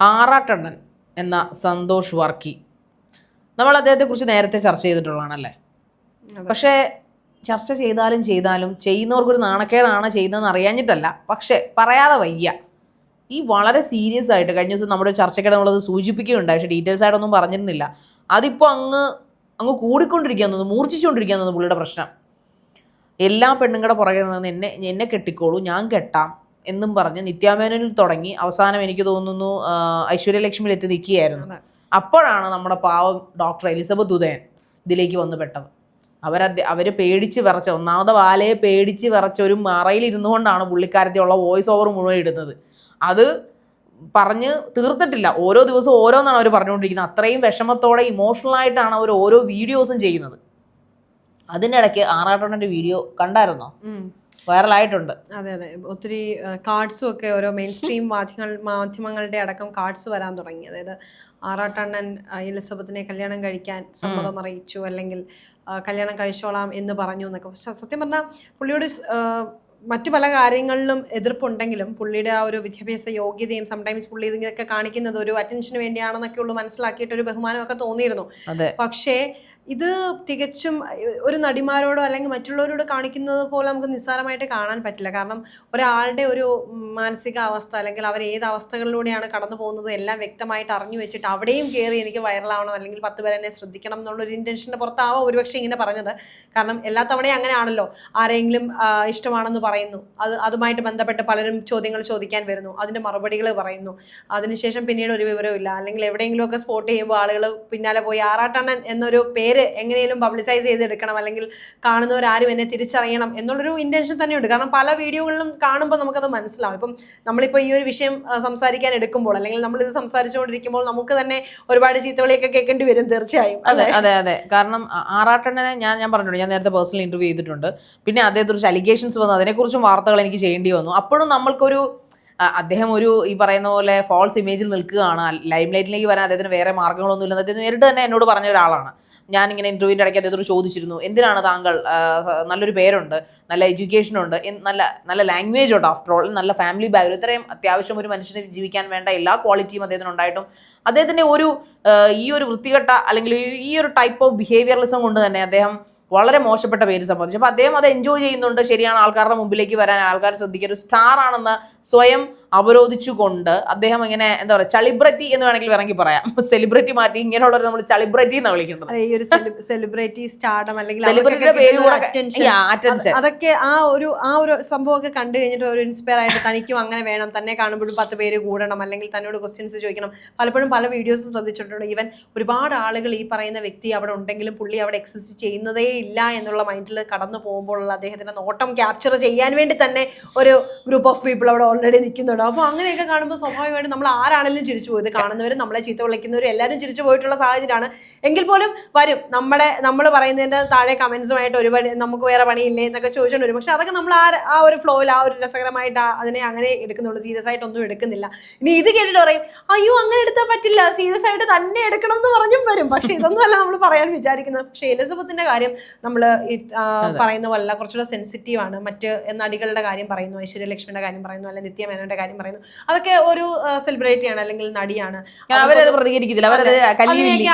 ആറാട്ടണ്ണൻ എന്ന സന്തോഷ് വർക്കി. നമ്മൾ അദ്ദേഹത്തെക്കുറിച്ച് നേരത്തെ ചർച്ച ചെയ്തിട്ടുള്ളതാണല്ലേ? പക്ഷേ ചർച്ച ചെയ്താലും ചെയ്താലും ചെയ്യുന്നവർക്കൊരു നാണക്കേടാണ് ചെയ്യുന്നതെന്ന് അറിയാഞ്ഞിട്ടല്ല. പക്ഷേ പറയാതെ വയ്യ. ഈ വളരെ സീരിയസ് ആയിട്ട് കഴിഞ്ഞ ദിവസം നമ്മുടെ ചർച്ചയ്ക്കിടെ നമ്മളത് സൂചിപ്പിക്കുകയുണ്ടായി. പക്ഷേ ഡീറ്റെയിൽസ് ആയിട്ടൊന്നും പറഞ്ഞിരുന്നില്ല. അതിപ്പോൾ അങ്ങ് അങ്ങ് കൂടിക്കൊണ്ടിരിക്കുകയെന്നു തോന്നുന്നു മൂർച്ഛിച്ചുകൊണ്ടിരിക്കുകയെന്നു തോന്നുന്നു പുള്ളിയുടെ പ്രശ്നം. എല്ലാ പെണ്ണുങ്ങളുടെ പുറകെ നിന്ന് എന്നെ എന്നെ കെട്ടിക്കോളൂ ഞാൻ കെട്ടാം. എന്നും പറഞ്ഞ് നിത്യാമേനനിൽ തുടങ്ങി അവസാനം എനിക്ക് തോന്നുന്നു ഐശ്വര്യലക്ഷ്മിയിൽ എത്തി നിൽക്കുകയായിരുന്നു. അപ്പോഴാണ് നമ്മുടെ പാവം ഡോക്ടർ എലിസബത്ത് ഉദയൻ ഇതിലേക്ക് വന്നു പെട്ടത്. അവരദ് അവർ പേടിച്ച് വിറച്ച ഒന്നാമത് വാലയെ പേടിച്ച് വിറച്ച ഒരു മറയിൽ ഇരുന്നുകൊണ്ടാണ് പുള്ളിക്കാരത്തിയുള്ള വോയിസ് ഓവർ മുഴുവൻ ഇടുന്നത്. അത് പറഞ്ഞ് തീർത്തിട്ടില്ല. ഓരോ ദിവസവും ഓരോന്നാണ് അവർ പറഞ്ഞുകൊണ്ടിരിക്കുന്നത്. അത്രയും വിഷമത്തോടെ ഇമോഷണൽ ആയിട്ടാണ് അവർ ഓരോ വീഡിയോസും ചെയ്യുന്നത്. അതിന്റെ ഇടയ്ക്ക് വീഡിയോ കണ്ടായിരുന്നോ. വൈറലായിട്ടുണ്ട്. അതെ അതെ. ഒത്തിരി കാർഡ്സും ഒക്കെ ഓരോ മെയിൻ സ്ട്രീം മാധ്യമങ്ങൾ മാധ്യമങ്ങളുടെ അടക്കം കാർഡ്സ് വരാൻ തുടങ്ങി. അതായത് ആറാട്ടണ്ണൻ എലിസബത്തിനെ കല്യാണം കഴിക്കാൻ സമ്മതം അറിയിച്ചു അല്ലെങ്കിൽ കല്യാണം കഴിച്ചോളാം എന്ന് പറഞ്ഞു എന്നൊക്കെ. പക്ഷെ സത്യം പറഞ്ഞാൽ പുള്ളിയോട് മറ്റു പല കാര്യങ്ങളിലും എതിർപ്പുണ്ടെങ്കിലും പുള്ളിയുടെ ആ ഒരു വിദ്യാഭ്യാസ യോഗ്യതയും സംടൈംസ് പുള്ളി ഇതൊക്കെ കാണിക്കുന്നത് ഒരു അറ്റൻഷന് വേണ്ടിയാണെന്നൊക്കെ ഉള്ളു മനസ്സിലാക്കിയിട്ട് ഒരു ബഹുമാനമൊക്കെ തോന്നിയിരുന്നു. പക്ഷേ ഇത് തികച്ചും ഒരു നടിമാരോടോ അല്ലെങ്കിൽ മറ്റുള്ളവരോട് കാണിക്കുന്നത് പോലെ നമുക്ക് നിസ്സാരമായിട്ട് കാണാൻ പറ്റില്ല. കാരണം ഒരാളുടെ ഒരു മാനസികാവസ്ഥ അല്ലെങ്കിൽ അവർ ഏത് അവസ്ഥകളിലൂടെയാണ് കടന്നു പോകുന്നത് എല്ലാം വ്യക്തമായിട്ട് അറിഞ്ഞു വെച്ചിട്ട് അവിടെയും കയറി എനിക്ക് വൈറലാവണം അല്ലെങ്കിൽ പത്ത് പേരെന്നെ ശ്രദ്ധിക്കണം എന്നുള്ളൊരു ഇന്റൻഷന്റെ പുറത്താവാം ഒരുപക്ഷെ ഇങ്ങനെ പറഞ്ഞത്. കാരണം എല്ലാ തവണയും അങ്ങനെയാണല്ലോ ആരെങ്കിലും ഇഷ്ടമാണെന്ന് പറയുന്നു. അത് അതുമായിട്ട് ബന്ധപ്പെട്ട് പലരും ചോദ്യങ്ങൾ ചോദിക്കാൻ വരുന്നു. അതിന്റെ മറുപടികൾ പറയുന്നു. അതിനുശേഷം പിന്നീട് ഒരു വിവരവും ഇല്ല അല്ലെങ്കിൽ എവിടെയെങ്കിലുമൊക്കെ സ്പോട്ട് ചെയ്യുമ്പോൾ ആളുകൾ പിന്നാലെ പോയി ആറാട്ടണ്ണൻ എന്നൊരു പേര് എങ്ങനെയും പബ്ലിസൈസ് ചെയ്തെടുക്കണം അല്ലെങ്കിൽ കാണുന്നവരാരും എന്നെ തിരിച്ചറിയണം എന്നുള്ളൊരു ഇന്റൻഷൻ തന്നെയുണ്ട്. കാരണം പല വീഡിയോകളിലും കാണുമ്പോൾ നമുക്കത് മനസ്സിലാവും. ഇപ്പം നമ്മളിപ്പോൾ ഈ ഒരു വിഷയം സംസാരിക്കാൻ എടുക്കുമ്പോൾ അല്ലെങ്കിൽ നമ്മളിത് സംസാരിച്ചുകൊണ്ടിരിക്കുമ്പോൾ നമുക്ക് തന്നെ ഒരുപാട് ചീത്തവിളിയൊക്കെ കേൾക്കേണ്ടി വരും തീർച്ചയായും. അതെ അതെ അതെ. കാരണം ആറാട്ടനെ ആറാട്ടണ്ണനെ ഞാൻ ഞാൻ പറഞ്ഞിട്ടുണ്ട്. ഞാൻ നേരത്തെ പേഴ്സണൽ ഇന്റർവ്യൂ ചെയ്തിട്ടുണ്ട്. പിന്നെ അദ്ദേഹത്തെക്കുറിച്ച് അലിഗേഷൻസ് വന്നു. അതിനെക്കുറിച്ചും വാർത്തകൾ എനിക്ക് ചെയ്യേണ്ടി വന്നു. അപ്പോഴും നമ്മൾക്കൊരു അദ്ദേഹം ഒരു ഈ പറയുന്ന പോലെ ഫോൾസ് ഇമേജിൽ നിൽക്കുകയാണ്. ലൈം ലൈറ്റിലേക്ക് വരാൻ അദ്ദേഹത്തിന് വേറെ മാർഗങ്ങളൊന്നും ഇല്ലെന്ന് അദ്ദേഹം നേരിട്ട് തന്നെ എന്നോട് പറഞ്ഞ ഒരാളാണ്. ഞാൻ ഇന്റർവ്യൂവിന്റെ ഇടയ്ക്ക് അദ്ദേഹത്തോട് ചോദിച്ചിരുന്നു എന്തിനാണ് താങ്കൾ നല്ലൊരു പേരുണ്ട് നല്ല എഡ്യൂക്കേഷൻ ഉണ്ട് നല്ല നല്ല ലാംഗ്വേജ് ഉണ്ട് ആഫ്റ്റർ ഓൾ നല്ല ഫാമിലി ബാക്ക്ഗ്രൗണ്ട് ഇത്രയും അത്യാവശ്യം ഒരു മനുഷ്യന് ജീവിക്കാൻ വേണ്ട എല്ലാ ക്വാളിറ്റിയും അദ്ദേഹത്തിന് ഉണ്ടായിട്ടും. അദ്ദേഹത്തിന്റെ ഒരു ഈ ഒരു വൃത്തികെട്ട അല്ലെങ്കിൽ ഈ ഒരു ടൈപ്പ് ഓഫ് ബിഹേവിയറലിസം കൊണ്ട് തന്നെ അദ്ദേഹം വളരെ മോശപ്പെട്ട പേര് സംബന്ധിച്ചു. അപ്പോൾ അദ്ദേഹം അത് എൻജോയ് ചെയ്യുന്നുണ്ട്. ശരിയാണ് ആൾക്കാരുടെ മുമ്പിലേക്ക് വരാൻ ആൾക്കാർ ശ്രദ്ധിക്കുക ഒരു സ്റ്റാർ ആണെന്ന് സ്വയം അവരോധിച്ചുകൊണ്ട് അദ്ദേഹം ഇങ്ങനെ എന്താ പറയുക ചളിബ്രറ്റി എന്ന് വേണമെങ്കിൽ വേണമെങ്കിൽ പറയാം. സെലിബ്രിറ്റി മാറ്റി ഇങ്ങനെയുള്ളവർ നമ്മൾ ചളിബ്രറ്റി എന്നാണ് വിളിക്കുന്നത്. ഈ ഒരു സെലിബ്രിറ്റി സ്റ്റാർഡം അല്ലെങ്കിൽ സെലിബ്രിറ്റിയുടെ പേര് അതൊക്കെ ആ ഒരു ആ ഒരു സംഭവമൊക്കെ കണ്ടു കഴിഞ്ഞിട്ട് ഒരു ഇൻസ്പയർ ആയിട്ട് തനിക്കും അങ്ങനെ വേണം. തന്നെ കാണുമ്പോഴും പത്ത് പേര് കൂടണം. അല്ലെങ്കിൽ തന്നോട് ക്വസ്റ്റ്യൻസ് ചോദിക്കണം. പലപ്പോഴും പല വീഡിയോസ് ശ്രദ്ധിച്ചിട്ടുണ്ട്. ഈവൻ ഒരുപാട് ആളുകൾ ഈ പറയുന്ന വ്യക്തി അവിടെ ഉണ്ടെങ്കിലും പുള്ളി അവിടെ എക്സിസ്റ്റ് ചെയ്യുന്നതേ ഇല്ല എന്നുള്ള മൈൻഡിൽ കടന്നു പോകുമ്പോഴുള്ള അദ്ദേഹത്തിന്റെ നോട്ടം ക്യാപ്ചർ ചെയ്യാൻ വേണ്ടി തന്നെ ഒരു ഗ്രൂപ്പ് ഓഫ് പീപ്പിൾ അവിടെ ഓൾറെഡി നിൽക്കുന്നുണ്ട്. അപ്പോൾ അങ്ങനെയൊക്കെ കാണുമ്പോൾ സ്വാഭാവികമായിട്ടും നമ്മൾ ആരാണെങ്കിലും ചിരിച്ചു പോയത് കാണുന്നവരും നമ്മളെ ചീത്ത വിളിക്കുന്നവരും എല്ലാവരും ചിരിച്ചു പോയിട്ടുള്ള സാഹചര്യമാണ്. എങ്കിൽ പോലും വരും. നമ്മുടെ നമ്മൾ പറയുന്നതിന്റെ താഴെ കമന്റ്സുമായിട്ട് ഒരു പണി നമുക്ക് വേറെ പണിയില്ലേ എന്നൊക്കെ ചോദിച്ചുകൊണ്ട് വരും. പക്ഷെ അതൊക്കെ നമ്മൾ ആ ആ ഒരു ഫ്ലോയിൽ ആ ഒരു രസകരമായിട്ട് അതിനെ അങ്ങനെ എടുക്കുന്നുള്ളൂ. സീരിയസ് ആയിട്ടൊന്നും എടുക്കുന്നില്ല. ഇനി ഇത് കേട്ടിട്ട് പറയും അയ്യോ അങ്ങനെ എടുത്താൽ പറ്റില്ല. സീരിയസ് ആയിട്ട് തന്നെ എടുക്കണം എന്ന് പറഞ്ഞും വരും. പക്ഷെ ഇതൊന്നും അല്ല നമ്മൾ പറയാൻ വിചാരിക്കുന്നത്. പക്ഷെ എലിസബത്തിന്റെ കാര്യം നമ്മൾ പറയുന്ന പോലെ കുറച്ചുകൂടെ സെൻസിറ്റീവ് ആണ്. മറ്റ് നടികളുടെ കാര്യം പറയുന്നു ഐശ്വര്യലക്ഷ്മിയുടെ കാര്യം പറയുന്നു അല്ലെങ്കിൽ നിത്യ മേനോന്റെ കാര്യം പറയുന്നു. അതൊക്കെ ഒരു സെലിബ്രിറ്റിയാണ് അല്ലെങ്കിൽ നടിയാണ്. അവരത് പ്രതികരിക്കത്തില്ല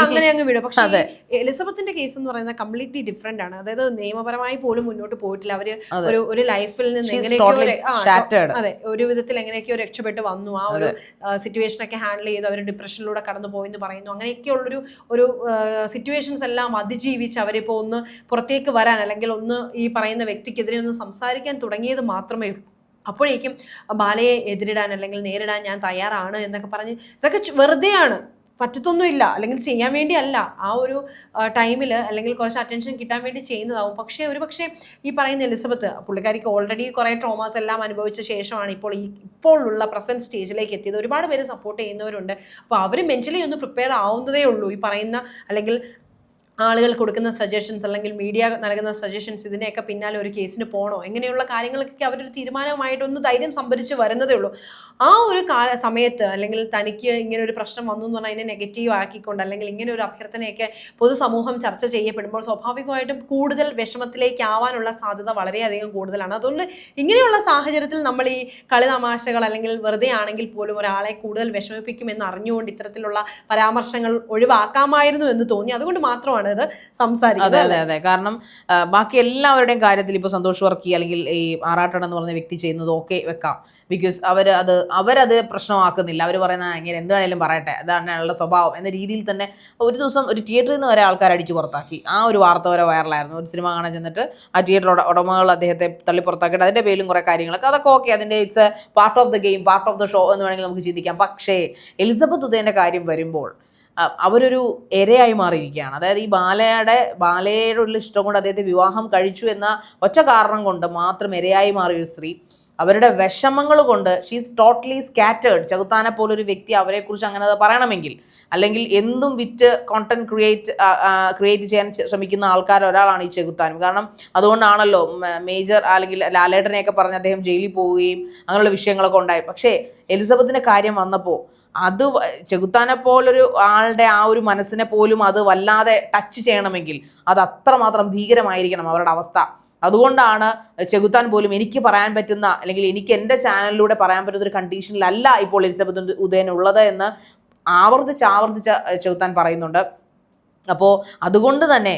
അങ്ങനെ അങ്ങ് വിടും. പക്ഷേ എലിസബത്തിന്റെ കേസ് എന്ന് പറയുന്നത് കംപ്ലീറ്റ്ലി ഡിഫറെന്റ് ആണ്. അതായത് നിയമപരമായി പോലും മുന്നോട്ട് പോയിട്ടില്ല. അവർ ഒരു ഒരു ലൈഫിൽ നിന്ന് എങ്ങനെയൊക്കെ എങ്ങനെയൊക്കെയോ. അതെ ഒരു വിധത്തിൽ എങ്ങനെയൊക്കെയോ രക്ഷപ്പെട്ട് വന്നു. ആ ഒരു സിറ്റുവേഷൻ ഒക്കെ ഹാൻഡിൽ ചെയ്ത്. അവർ ഡിപ്രഷനിലൂടെ കടന്നു പോയി എന്ന് പറയുന്നു. അങ്ങനെയൊക്കെയുള്ളൊരു ഒരു സിറ്റുവേഷൻസ് എല്ലാം അതിജീവിച്ച് അവരിപ്പോ ഒന്ന് പുറത്തേക്ക് വരാൻ അല്ലെങ്കിൽ ഒന്ന് ഈ പറയുന്ന വ്യക്തിക്കെതിരെ ഒന്ന് സംസാരിക്കാൻ തുടങ്ങിയത് മാത്രമേ ഉള്ളൂ. അപ്പോഴേക്കും ബാലയെ എതിരിടാൻ അല്ലെങ്കിൽ നേരിടാൻ ഞാൻ തയ്യാറാണ് എന്നൊക്കെ പറഞ്ഞ് ഇതൊക്കെ വെറുതെയാണ്. പറ്റത്തൊന്നുമില്ല. അല്ലെങ്കിൽ ചെയ്യാൻ വേണ്ടിയല്ല. ആ ഒരു ടൈമിൽ അല്ലെങ്കിൽ കുറച്ച് അറ്റൻഷൻ കിട്ടാൻ വേണ്ടി ചെയ്യുന്നതാവും. പക്ഷേ ഒരു പക്ഷേ ഈ പറയുന്ന എലിസബത്ത് പുള്ളിക്കാരിക്ക് ഓൾറെഡി കുറേ ട്രോമാസ് എല്ലാം അനുഭവിച്ച ശേഷമാണ് ഇപ്പോൾ ഈ ഇപ്പോൾ ഉള്ള പ്രസന്റ് സ്റ്റേജിലേക്ക് എത്തിയത്. ഒരുപാട് പേര് സപ്പോർട്ട് ചെയ്യുന്നവരുണ്ട്. അപ്പോൾ അവർ മെന്റലി ഒന്ന് പ്രിപ്പയർ ആവുന്നതേ ഉള്ളൂ. ഈ പറയുന്ന അല്ലെങ്കിൽ ആളുകൾ കൊടുക്കുന്ന സജഷൻസ് അല്ലെങ്കിൽ മീഡിയ നൽകുന്ന സജഷൻസ് ഇതിനെയൊക്കെ പിന്നാലെ ഒരു കേസിന് പോകണോ? ഇങ്ങനെയുള്ള കാര്യങ്ങളൊക്കെ അവരൊരു തീരുമാനമായിട്ടൊന്ന് ധൈര്യം സംഭരിച്ച് വരുന്നതേ ഉള്ളൂ. ആ ഒരു കാല സമയത്ത് അല്ലെങ്കിൽ തനിക്ക് ഇങ്ങനെ ഒരു പ്രശ്നം വന്നു എന്ന് പറഞ്ഞാൽ അതിനെ നെഗറ്റീവ് ആക്കിക്കൊണ്ട് അല്ലെങ്കിൽ ഇങ്ങനെ ഒരു അഭ്യർത്ഥനയൊക്കെ പൊതുസമൂഹം ചർച്ച ചെയ്യപ്പെടുമ്പോൾ സ്വാഭാവികമായിട്ടും കൂടുതൽ വിഷമത്തിലേക്ക് ആവാനുള്ള സാധ്യത വളരെയധികം കൂടുതലാണ്. അതുകൊണ്ട് ഇങ്ങനെയുള്ള സാഹചര്യത്തിൽ നമ്മൾ ഈ കളി തമാശകൾ അല്ലെങ്കിൽ വെറുതെ ആണെങ്കിൽ പോലും ഒരാളെ കൂടുതൽ വിഷമിപ്പിക്കുമെന്ന് അറിഞ്ഞുകൊണ്ട് ഇത്തരത്തിലുള്ള പരാമർശങ്ങൾ ഒഴിവാക്കാമായിരുന്നു എന്ന് തോന്നി. അതുകൊണ്ട് മാത്രമാണ് ഇത് അതെ സംസാരിക്കുന്നത് അതെ അതെ. കാരണം ബാക്കി എല്ലാവരുടെയും കാര്യത്തിൽ ഇപ്പോൾ സന്തോഷ് വർക്കി അല്ലെങ്കിൽ ഈ ആറാട്ടൻ എന്ന് പറഞ്ഞ വ്യക്തി ചെയ്യുന്നത് ഓക്കെ വെക്കാം. ബിക്കോസ് അവർ അത് അവരത് പ്രശ്നമാക്കുന്നില്ല. അവർ പറയുന്ന ഇങ്ങനെ എന്ത് വേണേലും പറയട്ടെ. അതാണ് അയാളുടെ സ്വഭാവം. എന്ന രീതിയിൽ തന്നെ ഒരു ദിവസം ഒരു തിയേറ്ററിൽ നിന്ന് വരെ ആൾക്കാർ അടിച്ചു പുറത്താക്കി. ആ ഒരു വാർത്ത വരെ വൈറലായിരുന്നു ഒരു സിനിമ കാണാൻ ചെന്നിട്ട് ആ തിയേറ്റർ ഉടമകൾ അദ്ദേഹത്തെ തള്ളി പുറത്താക്കിയിട്ട് അതിന്റെ പേരിലും കുറേ കാര്യങ്ങളൊക്കെ. അതൊക്കെ ഓക്കെ അതിന്റെ it's a part of the game part of the show എന്ന് വേണമെങ്കിൽ നമുക്ക് ചിന്തിക്കാം. പക്ഷേ എലിസബത്ത് ഉദയന്റെ കാര്യം വരുമ്പോൾ അവരൊരു എരയായി മാറിയിരിക്കുകയാണ്. അതായത് ഈ ബാലയുടെ ബാലയുടെ ഉള്ള ഇഷ്ടം കൊണ്ട് അദ്ദേഹത്തെ വിവാഹം കഴിച്ചു എന്ന ഒറ്റ കാരണം കൊണ്ട് മാത്രം എരയായി മാറിയ ഒരു സ്ത്രീ അവരുടെ വിഷമങ്ങൾ കൊണ്ട് ഷീസ് ടോട്ടലി സ്കാറ്റേഡ് ചകുത്താനെ പോലൊരു വ്യക്തി അവരെക്കുറിച്ച് അങ്ങനെ പറയണമെങ്കിൽ അല്ലെങ്കിൽ എന്തും വിറ്റ് കോണ്ടന്റ് ക്രിയേറ്റ് ക്രിയേറ്റ് ചെയ്യാൻ ശ്രമിക്കുന്ന ആൾക്കാർ ഒരാളാണ് ഈ ചെകുത്താനും കാരണം അതുകൊണ്ടാണല്ലോ മേജർ അല്ലെങ്കിൽ ലാലേട്ടനെയൊക്കെ പറഞ്ഞ് അദ്ദേഹം ജയിലിൽ പോവുകയും അങ്ങനെയുള്ള വിഷയങ്ങളൊക്കെ ഉണ്ടായി. പക്ഷേ എലിസബത്തിന്റെ കാര്യം വന്നപ്പോൾ അത് ചെകുത്താനെ പോലൊരു ആളുടെ ആ ഒരു മനസ്സിനെ പോലും അത് വല്ലാതെ ടച്ച് ചെയ്യണമെങ്കിൽ അത് അത്രമാത്രം ഭീകരമായിരിക്കണം അവരുടെ അവസ്ഥ. അതുകൊണ്ടാണ് ചെകുത്താൻ പോലും എനിക്ക് പറയാൻ പറ്റുന്ന അല്ലെങ്കിൽ എനിക്ക് എന്റെ ചാനലിലൂടെ പറയാൻ പറ്റുന്ന ഒരു കണ്ടീഷനിലല്ല ഇപ്പോൾ എലിസബത്ത് ഉദയൻ ഉള്ളത് എന്ന് ആവർത്തിച്ച് ആവർത്തിച്ച് ചെകുത്താൻ പറയുന്നുണ്ട്. അപ്പോൾ അതുകൊണ്ട് തന്നെ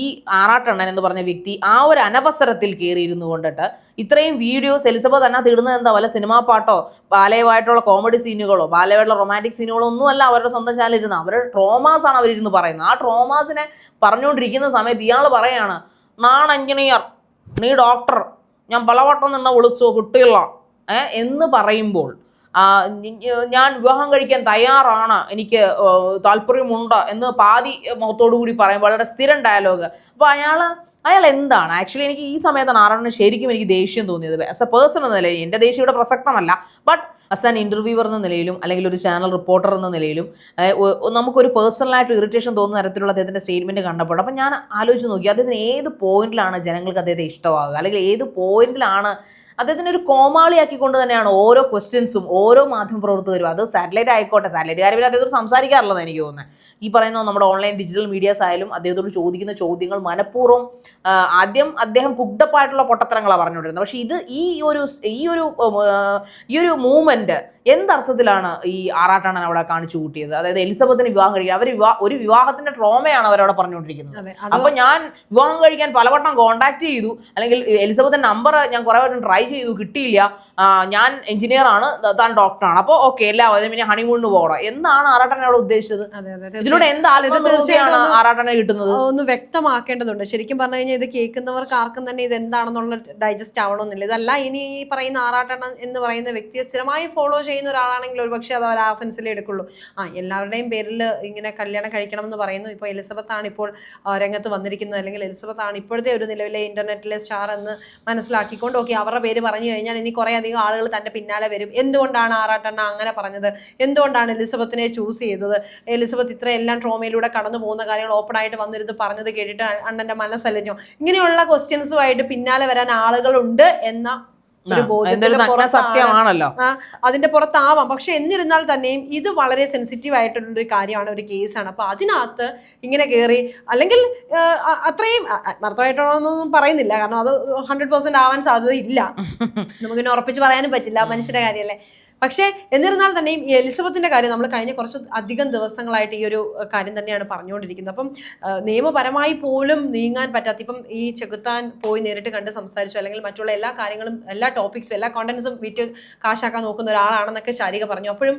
ഈ ആറാട്ടണ്ണൻ എന്ന് പറഞ്ഞ വ്യക്തി ആ ഒരു അനവസരത്തിൽ കയറിയിരുന്നു കൊണ്ടിട്ട് ഇത്രയും വീഡിയോസ് എലിസബത്ത് അതിനകത്ത് ഇടുന്നത് എന്താ? വല്ല സിനിമാ പാട്ടോ? ബാലയമായിട്ടുള്ള കോമഡി സീനുകളോ? ബാലയമായിട്ടുള്ള റൊമാന്റിക് സീനുകളോ ഒന്നുമല്ല അവരുടെ സ്വന്തം ചാനലിൽ ഇരുന്ന്. അവരുടെ ട്രോമാസാണ് അവരിരുന്ന് പറയുന്നത്. ആ ട്രോമാസിനെ പറഞ്ഞുകൊണ്ടിരിക്കുന്ന സമയത്ത് ഇയാൾ പറയാണ് നാൺ എഞ്ചിനീയർ. നീ ഡോക്ടർ. ഞാൻ പലവട്ടം നിന്നെ വിളിച്ചു കുട്ടികള. എന്ന് പറയുമ്പോൾ ഞാൻ വിവാഹം കഴിക്കാൻ തയ്യാറാണ്. എനിക്ക് താല്പര്യമുണ്ട് എന്ന് പാതി മുഖത്തോടു കൂടി പറയും. വളരെ സ്ഥിരം ഡയലോഗ് അപ്പോൾ അയാൾ അയാൾ എന്താണ്? ആക്ച്വലി എനിക്ക് ഈ സമയത്താണ് ആറാണ് ശരിക്കും എനിക്ക് ദേഷ്യം തോന്നിയത്. ആസ് എ പേഴ്സൺ എന്ന നിലയിൽ എന്റെ ദേഷ്യം ഇവിടെ പ്രസക്തമല്ല. ബട്ട് ആസ് ആൻ ഇന്റർവ്യൂവർ എന്ന നിലയിലും അല്ലെങ്കിൽ ഒരു ചാനൽ റിപ്പോർട്ടർ എന്ന നിലയിലും നമുക്കൊരു പേഴ്സണലായിട്ട് ഇറിറ്റേഷൻ തോന്നുന്ന തരത്തിലുള്ള അദ്ദേഹത്തിന്റെ സ്റ്റേറ്റ്മെന്റ് കണ്ടപ്പോൾ അപ്പം ഞാൻ ആലോചിച്ച് നോക്കി അദ്ദേഹത്തിന് ഏത് പോയിന്റിലാണ് ജനങ്ങൾക്ക് അദ്ദേഹത്തെ ഇഷ്ടമാകുക? അല്ലെങ്കിൽ ഏത് പോയിന്റിലാണ് അദ്ദേഹത്തിന് ഒരു കോമാളിയാക്കിക്കൊണ്ട് തന്നെയാണ് ഓരോ ക്വസ്റ്റ്യൻസും ഓരോ മാധ്യമ പ്രവർത്തകരും അത് സാറ്റലൈറ്റ് ആയിക്കോട്ടെ. സാറ്റലൈറ്റ് കാര്യം അദ്ദേഹത്തോട് സംസാരിക്കാറില്ലെന്ന് എനിക്ക് തോന്നുന്നത്. ഈ പറയുന്ന നമ്മുടെ ഓൺലൈൻ ഡിജിറ്റൽ മീഡിയാസ് ആയാലും അദ്ദേഹത്തോട് ചോദിക്കുന്ന ചോദ്യങ്ങൾ മനഃപൂർവം ആദ്യം അദ്ദേഹം കുഗ്ഡപ്പായിട്ടുള്ള പൊട്ടത്തരങ്ങളാണ് പറഞ്ഞുകൊണ്ടിരുന്നത്. പക്ഷേ ഇത് ഈ ഒരു ഈ ഒരു ഈ ഒരു മൂവ്മെന്റ് എന്തർത്ഥത്തിലാണ് ഈ ആറാട്ടണ്ണൻ അവിടെ കാണിച്ചു കൂട്ടിയത്? അതായത് എലിസബത്തിന് വിവാഹം കഴിക്കുക അവർ വിവാഹ ഒരു വിവാഹത്തിന്റെ ട്രോമയാണ് അവരവിടെ പറഞ്ഞുകൊണ്ടിരിക്കുന്നത്. അപ്പൊ ഞാൻ വിവാഹം കഴിക്കാൻ പലവട്ടം കോണ്ടാക്ട് ചെയ്തു. അല്ലെങ്കിൽ എലിസബത്തിന്റെ നമ്പർ ഞാൻ കുറെ വട്ടം ട്രൈ ചെയ്തു കിട്ടിയില്ല. ഞാൻ എഞ്ചിനീയർ ആണ് താൻ ഡോക്ടറാണ് അപ്പോൾ ഓക്കെ എല്ലാവരും പിന്നെ ഹണിമൂണിന് പോകണം. എന്നാണ് ആറാട്ടൻ അവിടെ ഉദ്ദേശിച്ചത്? ഇതിലൂടെ എന്താ തീർച്ചയാണ് ആറാട്ടനെ കിട്ടുന്നത്. ഒന്ന് വ്യക്തമാക്കേണ്ടതുണ്ട്. ശരിക്കും പറഞ്ഞു കഴിഞ്ഞാൽ ഇത് കേൾക്കുന്നവർക്ക് ആർക്കും തന്നെ ഇത് എന്താണെന്നുള്ള ഡൈജസ്റ്റ് ആവണമെന്നില്ല. ഇതല്ല ഇനി ഈ പറയുന്ന ആറാട്ടണ്ണൻ എന്ന് പറയുന്ന വ്യക്തിയെ സ്ഥിരമായി ഫോളോ ചെയ്യുന്ന ഒരാളാണെങ്കിൽ ഒരു പക്ഷേ അത് ആ സെൻസിലേ എടുക്കുള്ളൂ. ആ എല്ലാവരുടെയും പേരിൽ ഇങ്ങനെ കല്യാണം കഴിക്കണം എന്ന് പറയുന്നു. ഇപ്പോൾ എലിസബത്ത് ആണ് ഇപ്പോൾ രംഗത്ത് വന്നിരിക്കുന്നത്. അല്ലെങ്കിൽ എലിസബത്ത് ആണ് ഇപ്പോഴത്തെ ഒരു നിലവിലെ ഇന്റർനെറ്റിലെ സ്റ്റാർ എന്ന് മനസ്സിലാക്കിക്കൊണ്ട് ഓക്കെ അവരുടെ പേര് പറഞ്ഞു കഴിഞ്ഞാൽ ഇനി കുറേ അധികം ആളുകൾ തന്റെ പിന്നാലെ വരും. എന്തുകൊണ്ടാണ് ആറാട്ടണ്ണ അങ്ങനെ പറഞ്ഞത്? എന്തുകൊണ്ടാണ് എലിസബത്തിനെ ചൂസ് ചെയ്തത്? എലിസബത്ത് ഇത്രയെല്ലാം ട്രോമയിലൂടെ കടന്നു പോകുന്ന കാര്യങ്ങൾ ഓപ്പൺ ആയിട്ട് വന്നിരുന്നു പറഞ്ഞത് കേട്ടിട്ട് അണ്ണന്റെ മനസ്സലിഞ്ഞോ. ഇങ്ങനെയുള്ള ക്വസ്റ്റ്യൻസുമായിട്ട് പിന്നാലെ വരാൻ ആളുകളുണ്ട് എന്ന സത്യമാണല്ലോ. അതിന്റെ പുറത്താവാം. പക്ഷെ എന്നിരുന്നാൽ തന്നെയും ഇത് വളരെ സെൻസിറ്റീവ് ആയിട്ടുള്ള ഒരു കാര്യമാണ് ഒരു കേസാണ് അപ്പൊ അതിനകത്ത് ഇങ്ങനെ കയറി അല്ലെങ്കിൽ അത്രയും ആത്മാർത്ഥമായിട്ടാണെന്നൊന്നും പറയുന്നില്ല. കാരണം അത് ഹൺഡ്രഡ് പെർസെന്റ് ആവാൻ സാധ്യത ഇല്ല നമുക്കിനെ ഉറപ്പിച്ച് പറയാനും പറ്റില്ല. മനുഷ്യരുടെ കാര്യമല്ലേ? പക്ഷേ എന്നിരുന്നാൽ തന്നെയും ഈ എലിസബത്തിന്റെ കാര്യം നമ്മൾ കഴിഞ്ഞ കുറച്ച് അധികം ദിവസങ്ങളായിട്ട് ഈ ഒരു കാര്യം തന്നെയാണ് പറഞ്ഞുകൊണ്ടിരിക്കുന്നത്. അപ്പം നിയമപരമായി പോലും നീങ്ങാൻ പറ്റാത്ത ഇപ്പം ഈ ചെകുത്താൻ പോയി നേരിട്ട് കണ്ട് സംസാരിച്ചു അല്ലെങ്കിൽ മറ്റുള്ള എല്ലാ കാര്യങ്ങളും എല്ലാ ടോപ്പിക്സും എല്ലാ കോണ്ടന്റ്സും വിറ്റ് കാശാക്കാൻ നോക്കുന്ന ഒരാളാണെന്നൊക്കെ ശാരിക പറഞ്ഞു. അപ്പോഴും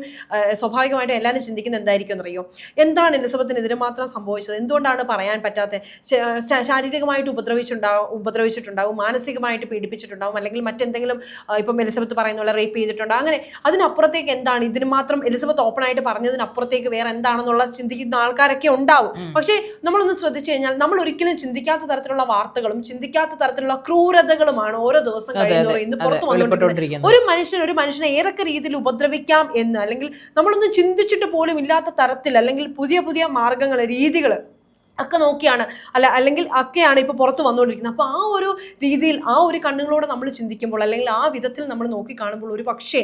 സ്വാഭാവികമായിട്ടും എല്ലാവരും ചിന്തിക്കുന്നത് എന്തായിരിക്കും എന്നറിയോ? എന്താണ് എലിസബത്തിനെതിരെ മാത്രം സംഭവിച്ചത്? എന്തുകൊണ്ടാണ് പറയാൻ ശ- ശാരീരികമായിട്ട് ഉപദ്രവിച്ചിട്ടുണ്ടാവും ഉപദ്രവിച്ചിട്ടുണ്ടാവും മാനസികമായിട്ട് പീഡിപ്പിച്ചിട്ടുണ്ടാവും അല്ലെങ്കിൽ മറ്റെന്തെങ്കിലും ഇപ്പം എലിസബത്ത് പറയുന്ന പോലെ റേപ്പ് ചെയ്തിട്ടുണ്ടോ? അങ്ങനെ അതിനപ്പുറത്തേക്ക് എന്താണ്? ഇതിന് മാത്രം എലിസബത്ത് ഓപ്പൺ ആയിട്ട് പറഞ്ഞതിനപ്പുറത്തേക്ക് വേറെ എന്താണെന്നുള്ള ചിന്തിക്കുന്ന ആൾക്കാരൊക്കെ ഉണ്ടാവും. പക്ഷേ നമ്മളൊന്ന് ശ്രദ്ധിച്ചു കഴിഞ്ഞാൽ നമ്മൾ ഒരിക്കലും ചിന്തിക്കാത്ത തരത്തിലുള്ള വാർത്തകളും ചിന്തിക്കാത്ത തരത്തിലുള്ള ക്രൂരതകളുമാണ് ഓരോ ദിവസം കഴിയുന്ന കഴിയുന്നവരും ഇന്ന് അതെ പുറത്തു വന്നുകൊണ്ടിരിക്കുന്നത് ഒരു മനുഷ്യൻ ഒരു മനുഷ്യനെ ഏതൊക്കെ രീതിയിൽ ഉപദ്രവിക്കാം എന്ന് അല്ലെങ്കിൽ നമ്മളൊന്നും ചിന്തിച്ചിട്ട് പോലും ഇല്ലാത്ത തരത്തിൽ അല്ലെങ്കിൽ പുതിയ പുതിയ മാർഗങ്ങൾ രീതികൾ ഒക്കെ നോക്കിയാണ് അല്ല അല്ലെങ്കിൽ ഒക്കെയാണ് ഇപ്പോൾ പുറത്ത് വന്നുകൊണ്ടിരിക്കുന്നത്. അപ്പോൾ ആ ഒരു രീതിയിൽ ആ ഒരു കണ്ണുകളോടെ നമ്മൾ ചിന്തിക്കുമ്പോൾ അല്ലെങ്കിൽ ആ വിധത്തിൽ നമ്മൾ നോക്കി കാണുമ്പോൾ ഒരു പക്ഷേ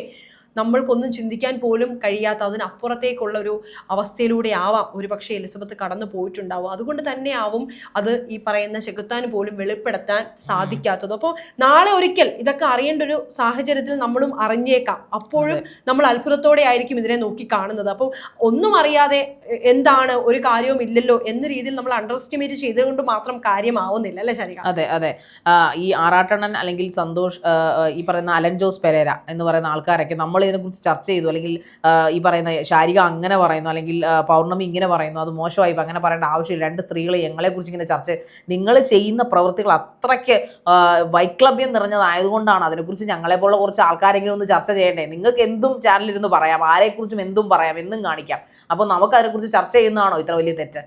നമ്മൾക്കൊന്നും ചിന്തിക്കാൻ പോലും കഴിയാത്ത അതിനപ്പുറത്തേക്കുള്ള ഒരു അവസ്ഥയിലൂടെ ആവാം ഒരു പക്ഷേ എലിസബത്ത് കടന്നു പോയിട്ടുണ്ടാവും. അതുകൊണ്ട് തന്നെ ആവും അത് ഈ പറയുന്ന ചെകുത്താൻ പോലും വെളിപ്പെടുത്താൻ സാധിക്കാത്തത്. അപ്പോൾ നാളെ ഒരിക്കൽ ഇതൊക്കെ അറിയേണ്ട ഒരു സാഹചര്യത്തിൽ നമ്മളും അറിഞ്ഞേക്കാം. അപ്പോഴും നമ്മൾ അത്ഭുതത്തോടെ ആയിരിക്കും ഇതിനെ നോക്കി കാണുന്നത്. അപ്പോൾ ഒന്നും അറിയാതെ എന്താണ് ഒരു കാര്യവും ഇല്ലല്ലോ എന്ന രീതിയിൽ നമ്മൾ അണ്ടർ എസ്റ്റിമേറ്റ് ചെയ്തുകൊണ്ട് മാത്രം കാര്യമാവുന്നില്ല. അല്ലേ ശരി അതെ അതെ. ഈ ആറാട്ടണ്ണൻ അല്ലെങ്കിൽ സന്തോഷ് ഈ പറയുന്ന അലൻ ജോസ് പെരേര എന്ന് പറയുന്ന ആൾക്കാരൊക്കെ നമ്മൾ ഇതിനെക്കുറിച്ച് ചർച്ച ചെയ്തു. അല്ലെങ്കിൽ ഈ പറയുന്ന ശാരിക അങ്ങനെ പറയുന്നു. അല്ലെങ്കിൽ പൗർണമി ഇങ്ങനെ പറയുന്നു. അത് മോശമായി അങ്ങനെ പറയേണ്ട ആവശ്യമില്ല. രണ്ട് സ്ത്രീകൾ ഞങ്ങളെക്കുറിച്ച് ഇങ്ങനെ ചർച്ച നിങ്ങൾ ചെയ്യുന്ന പ്രവൃത്തികൾ അത്രയ്ക്ക് വൈക്ലഭ്യം നിറഞ്ഞതായതുകൊണ്ടാണ് അതിനെക്കുറിച്ച് ഞങ്ങളെപ്പോലുള്ള കുറച്ച് ആൾക്കാരെങ്കിലും ഒന്ന് ചർച്ച ചെയ്യേണ്ടേ. നിങ്ങൾക്ക് എന്തും ചാനലിരുന്ന് പറയാം. ആരെക്കുറിച്ചും എന്തും പറയാം. എന്നും കാണിക്കാം. അപ്പോൾ നമുക്ക് അതിനെക്കുറിച്ച് ചർച്ച ചെയ്യുന്നതാണോ ഇത്ര വലിയ തെറ്റ്?